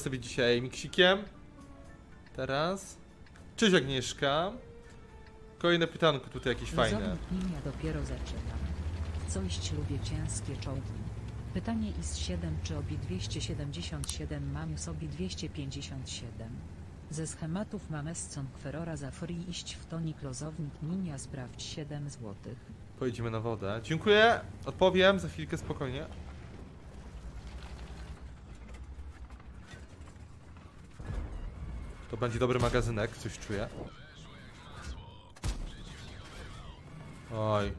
sobie dzisiaj miksikiem. Teraz. Cześć Agnieszka. Kolejne pytanko tutaj jakieś fajne. Ninia dopiero zaczyna. Co iść lubię ciężkie czołgi. Pytanie is 7 czy obi 277 mam sobie 257. Ze schematów mamy scon kwerora za free iść w tonik lozownik Ninia sprawdź 7 złotych. Pojedziemy na wodę. Dziękuję. Odpowiem za chwilkę spokojnie. To będzie dobry magazynek, coś czuję. Oj.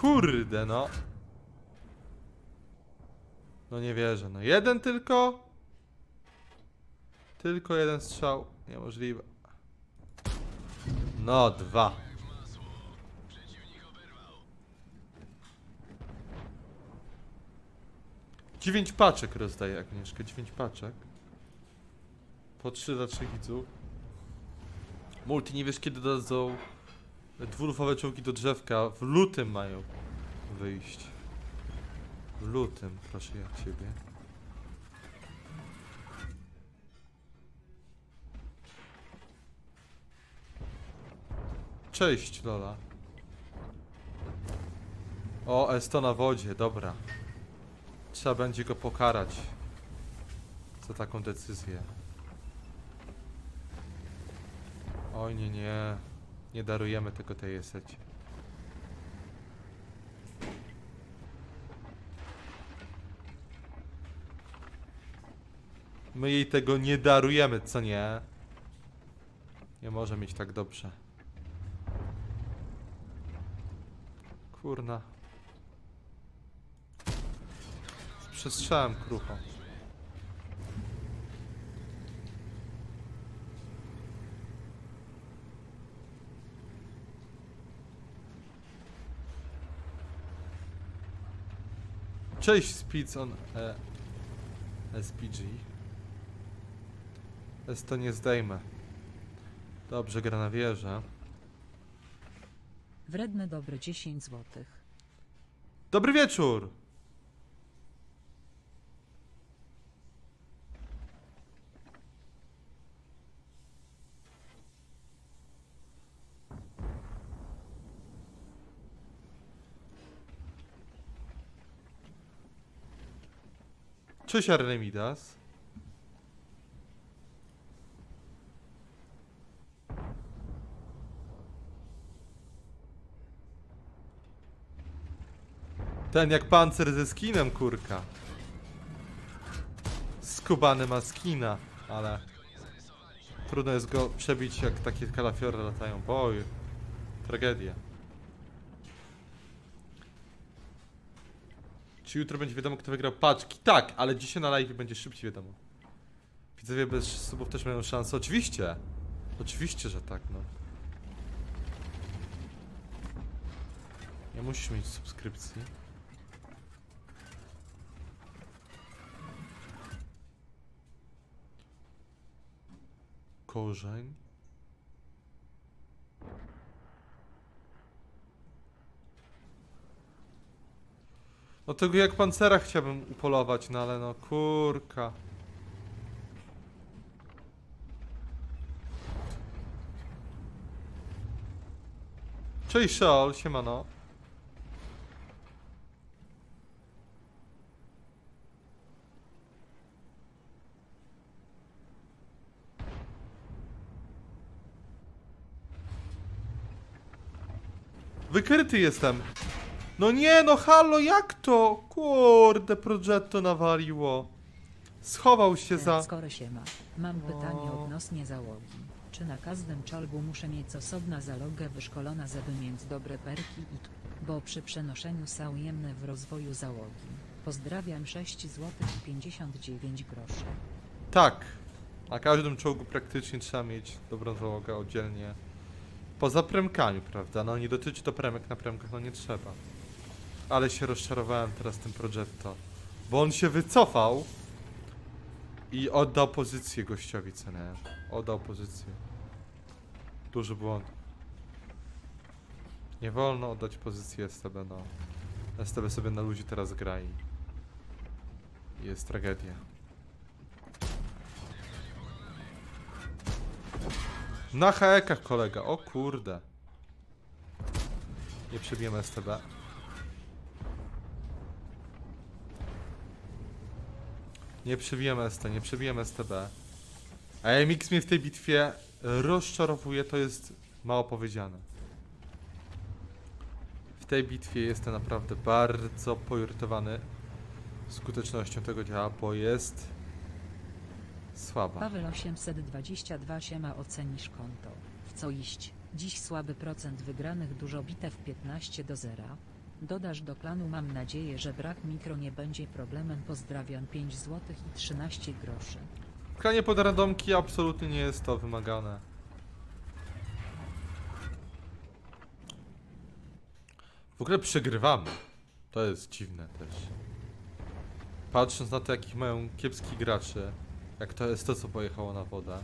Kurde, no. No nie wierzę, no jeden tylko? Tylko jeden strzał. Niemożliwe. No, dwa. Dziewięć paczek rozdaje Agnieszka, dziewięć paczek. Po trzy dla trzech widzów. Multi, nie wiesz kiedy dadzą dwulufowe czołgi do drzewka. W lutym mają wyjść. W lutym, proszę ja ciebie. Cześć, Lola. O, Esto na wodzie, dobra. Trzeba będzie go pokarać za taką decyzję. Oj, nie, nie. Nie darujemy tego tej esecie. My jej tego nie darujemy, co nie? Nie może mieć tak dobrze. Kurna. Przestrzałem krucho. Cześć Speeds on e, SPG. S to nie zdejmę. Dobrze gra na wieżę. Wredne dobre 10 złotych. Dobry wieczór! Cześć Arnemidas. Ten jak pancer ze skinem, kurka. Skubany ma skina, ale trudno jest go przebić jak takie kalafiory latają. Boj, tragedia. Czy jutro będzie wiadomo kto wygrał paczki? Tak, ale dzisiaj na live będzie szybciej wiadomo. Widzowie bez subów też mają szansę. Oczywiście. Oczywiście, że tak, no. Nie musisz mieć subskrypcji. Korzeń. No tego jak pancera chciałbym upolować, no ale no kurka. Cześć Shaol, siemano. Wykryty jestem. No nie, no halo, jak to? Kurde, Progetto nawaliło. Schował się za... Skoro się ma. Mam pytanie odnośnie załogi. Czy na każdym czołgu muszę mieć osobna zalogę wyszkolona, żeby mieć dobre perki i tu? Bo przy przenoszeniu są jemne w rozwoju załogi. Pozdrawiam 6 zł 59 groszy. Tak. Na każdym czołgu praktycznie trzeba mieć dobrą załogę oddzielnie. Poza premkami, prawda? No nie dotyczy to premek na premkach, no nie trzeba ale się rozczarowałem teraz tym Progetto. Bo on się wycofał i oddał pozycję gościowi, co? Oddał pozycję. Duży błąd. Nie wolno oddać pozycji STB, no. STB sobie na ludzi teraz gra i... Jest tragedia. Na hekach kolega, o kurde. Nie przebijemy STB. Nie przebijemy ST, nie przebijemy STB. A MX mnie w tej bitwie rozczarowuje, to jest mało powiedziane. W tej bitwie jestem naprawdę bardzo poirytowany skutecznością tego działa, bo jest słaba. Paweł 822 siema ocenisz konto. W co iść? Dziś słaby procent wygranych dużo bitew 15 do 0. Dodasz do klanu mam nadzieję, że brak mikro nie będzie problemem. Pozdrawiam 5 zł i 13 groszy. Klanie pod randomki absolutnie nie jest to wymagane. W ogóle przegrywamy. To jest dziwne też. Patrząc na to, jakich mają kiepskich graczy, jak to jest to, co pojechało na wodę,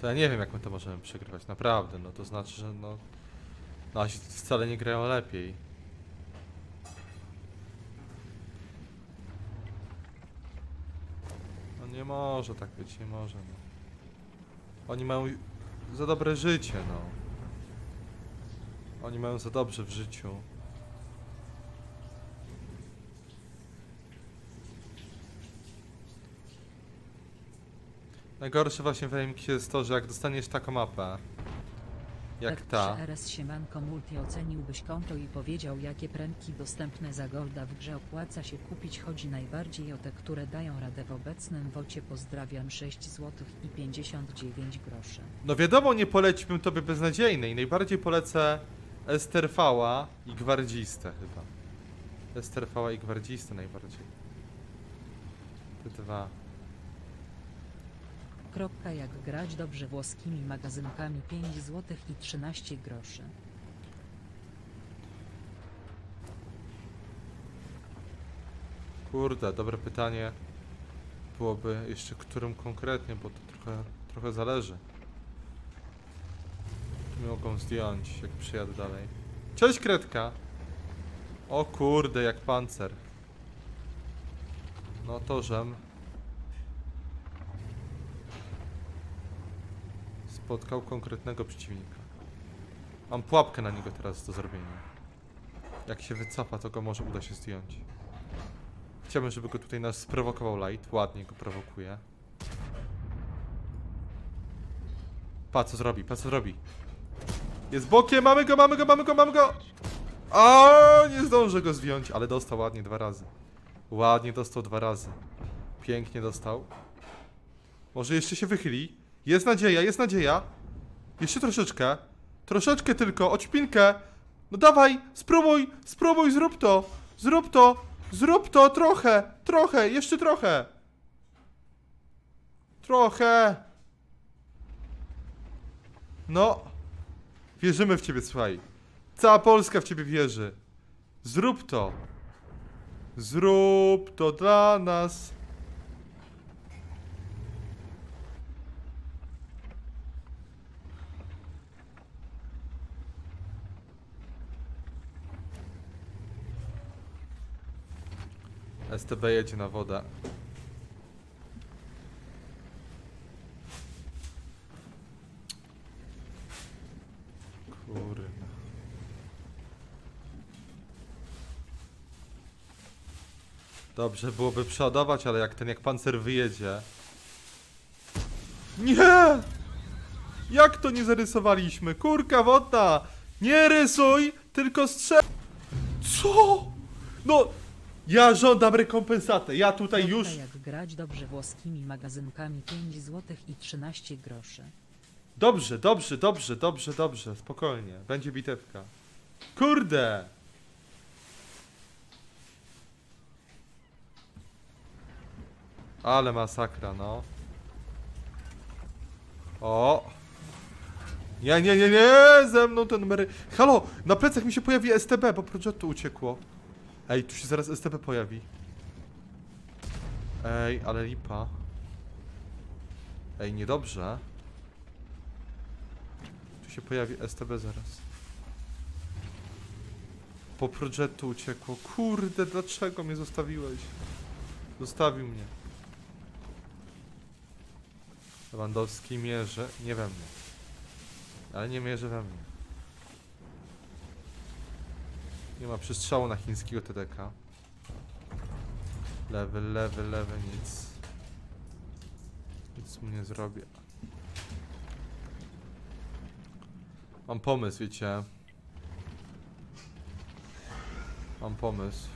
to ja nie wiem, jak my to możemy przegrywać. Naprawdę, no to znaczy, że no... Nasi wcale nie grają lepiej. Nie może tak być, nie może. No. Oni mają za dobre życie, no. Oni mają za dobrze w życiu. Najgorsze właśnie w AMX jest to, że jak dostaniesz taką mapę, jak ta, RS Siemanko Multi oceniłbyś konto i powiedział jakie premki dostępne za golda w grze opłaca się kupić chodzi najbardziej o te które dają radę w obecnym wocie pozdrawiam 6 zł i 59 groszy. No wiadomo, nie poleciłbym tobie beznadziejnej. Najbardziej polecę Esterfała i Gwardzistę chyba. Esterfała i Gwardzistę najbardziej. Te dwa. Kropka jak grać dobrze włoskimi magazynkami 5 zł i 13 groszy. Kurde, dobre pytanie. Byłoby jeszcze którym konkretnie, bo to trochę, trochę zależy. Tu mogą zdjąć, jak przyjadę dalej. Cześć, Kredka! O kurde, jak pancer. No to żem. Spotkał konkretnego przeciwnika. Mam pułapkę na niego teraz do zrobienia. Jak się wycofa, to go może uda się zdjąć. Chciałbym, żeby go tutaj nas sprowokował Light. Ładnie go prowokuje. Pa, co zrobi, pa, co zrobi. Jest bokiem, mamy go, mamy go, mamy go, mamy go! A nie zdążę go zdjąć, ale dostał ładnie dwa razy. Ładnie dostał dwa razy. Pięknie dostał. Może jeszcze się wychyli. Jest nadzieja, jest nadzieja. Jeszcze troszeczkę. Troszeczkę tylko, oćpinkę. No dawaj, spróbuj, spróbuj, zrób to. Zrób to. Zrób to trochę, trochę, jeszcze trochę. Trochę. No. Wierzymy w ciebie, słuchaj. Cała Polska w ciebie wierzy. Zrób to. Zrób to dla nas. STB jedzie na wodę. Kurwa. Dobrze byłoby przeładować, ale jak ten jak pancer wyjedzie. Nie! Jak to nie zarysowaliśmy? Kurka wodna! Nie rysuj, tylko strzel... Co? No, ja żądam rekompensatę. Ja tutaj Kropka już. jak grać dobrze włoskimi magazynkami 5 zł i 13 groszy. Dobrze, dobrze, dobrze, dobrze, dobrze. Spokojnie. Będzie bitewka. Kurde! Ale masakra, no. O! Nie, nie, nie, nie! Ze mną ten mery... Halo! Na plecach mi się pojawi STB, bo projetu uciekło. Ej, tu się zaraz STB pojawi. Ej, ale lipa. Ej, niedobrze. Tu się pojawi STB zaraz. Po projetu uciekło. Kurde, dlaczego mnie zostawiłeś? Zostawił mnie. Lewandowski mierzy. Nie we mnie. Ale nie mierzy we mnie. Nie ma przestrzału na chińskiego TDK. Lewy, lewy, lewy, nic. Nic mu nie zrobię. Mam pomysł, wiecie. Mam pomysł.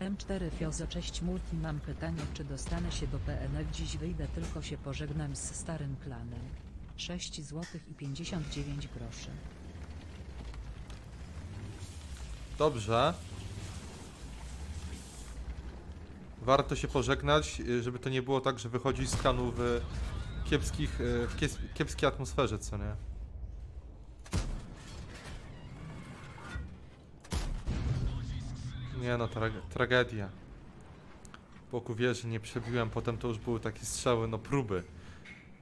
M4 Fiozo cześć multi mam pytanie czy dostanę się do PNL dziś wyjdę tylko się pożegnam z starym klanem. 6 zł i 59 groszy. Dobrze. Warto się pożegnać, y, żeby to nie było tak, że wychodzisz z klanu w kiepskich, y, w kiepskiej atmosferze, co nie? Nie no, tra tragedia. Boku wieży nie przebiłem, potem to już były takie strzały, no próby.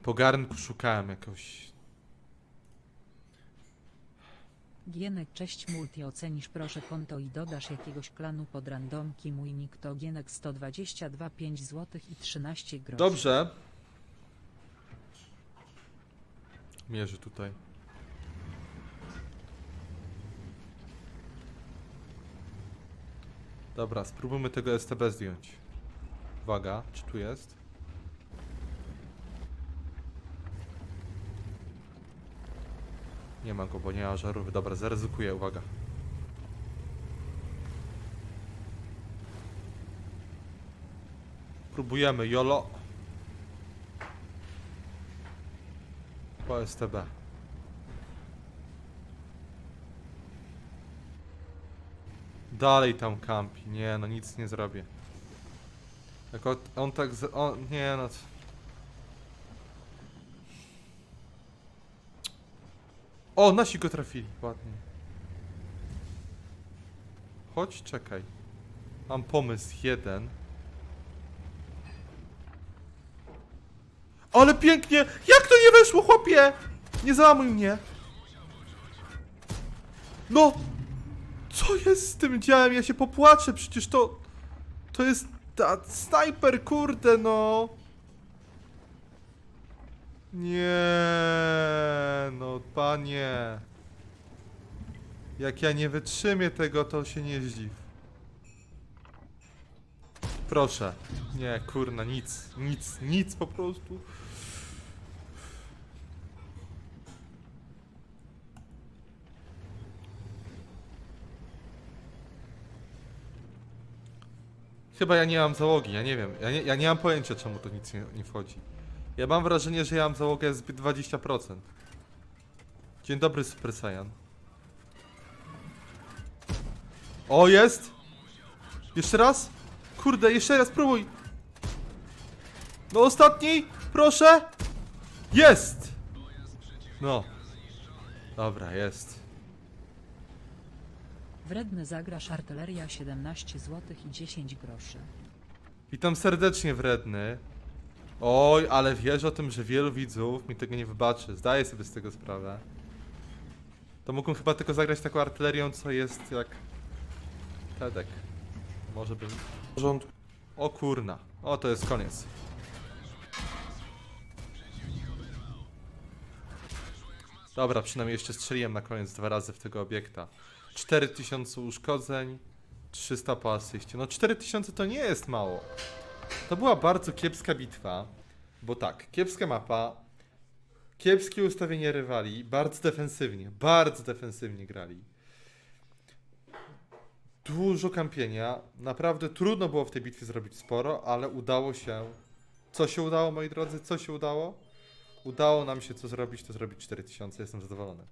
Po garnku szukałem jakoś. Gienek cześć multi ocenisz proszę konto i dodasz jakiegoś klanu pod randomki mój nick to Gienek 122 5 zł i 13 groszy. Dobrze. Mierzy tutaj. Dobra, spróbujmy tego STB zdjąć. Uwaga, czy tu jest? Nie ma go, bo nie ma żarówki. Dobra, zaryzykuję, uwaga. Próbujemy, jolo. Po STB. Dalej tam kampi. Nie, no nic nie zrobię. Jak on, tak. On, nie no... O, nasi go trafili. Ładnie. Chodź, czekaj. Mam pomysł jeden. Ale pięknie! Jak to nie weszło, chłopie? Nie załamuj mnie! No! Co jest z tym działem? Ja się popłaczę, przecież to... To jest... Ta, snajper, kurde, no! Nie, no panie. Jak ja nie wytrzymię tego, to się nie zdziw. Proszę. Nie, kurna, nic, nic, nic po prostu. Chyba ja nie mam załogi, ja nie wiem. Ja nie, ja nie mam pojęcia, czemu to nic nie, nie wchodzi. Ja mam wrażenie, że ja mam załogę zbyt 20%. Dzień dobry, Super Saiyan. O, jest! Jeszcze raz? Kurde, jeszcze raz próbuj! No ostatni, proszę! Jest! No. Dobra, jest. Wredny zagrasz artyleria 17 zł i 10 groszy. Witam serdecznie, wredny. Oj, ale wiesz o tym, że wielu widzów mi tego nie wybaczy. Zdaję sobie z tego sprawę. To mógłbym chyba tylko zagrać taką artylerią, co jest jak... Tedek. Może bym... Porządku. O kurna. O, to jest koniec. Dobra, przynajmniej jeszcze strzeliłem na koniec dwa razy w tego obiekta. 4000 uszkodzeń, 300 po asyście. No 4000 to nie jest mało. To była bardzo kiepska bitwa, bo tak, kiepska mapa, kiepskie ustawienie rywali, bardzo defensywnie, bardzo defensywnie grali. Dużo kampienia, naprawdę trudno było w tej bitwie zrobić sporo, ale udało się. Co się udało, moi drodzy? Co się udało? Udało nam się co zrobić, to zrobić 4000, jestem zadowolony.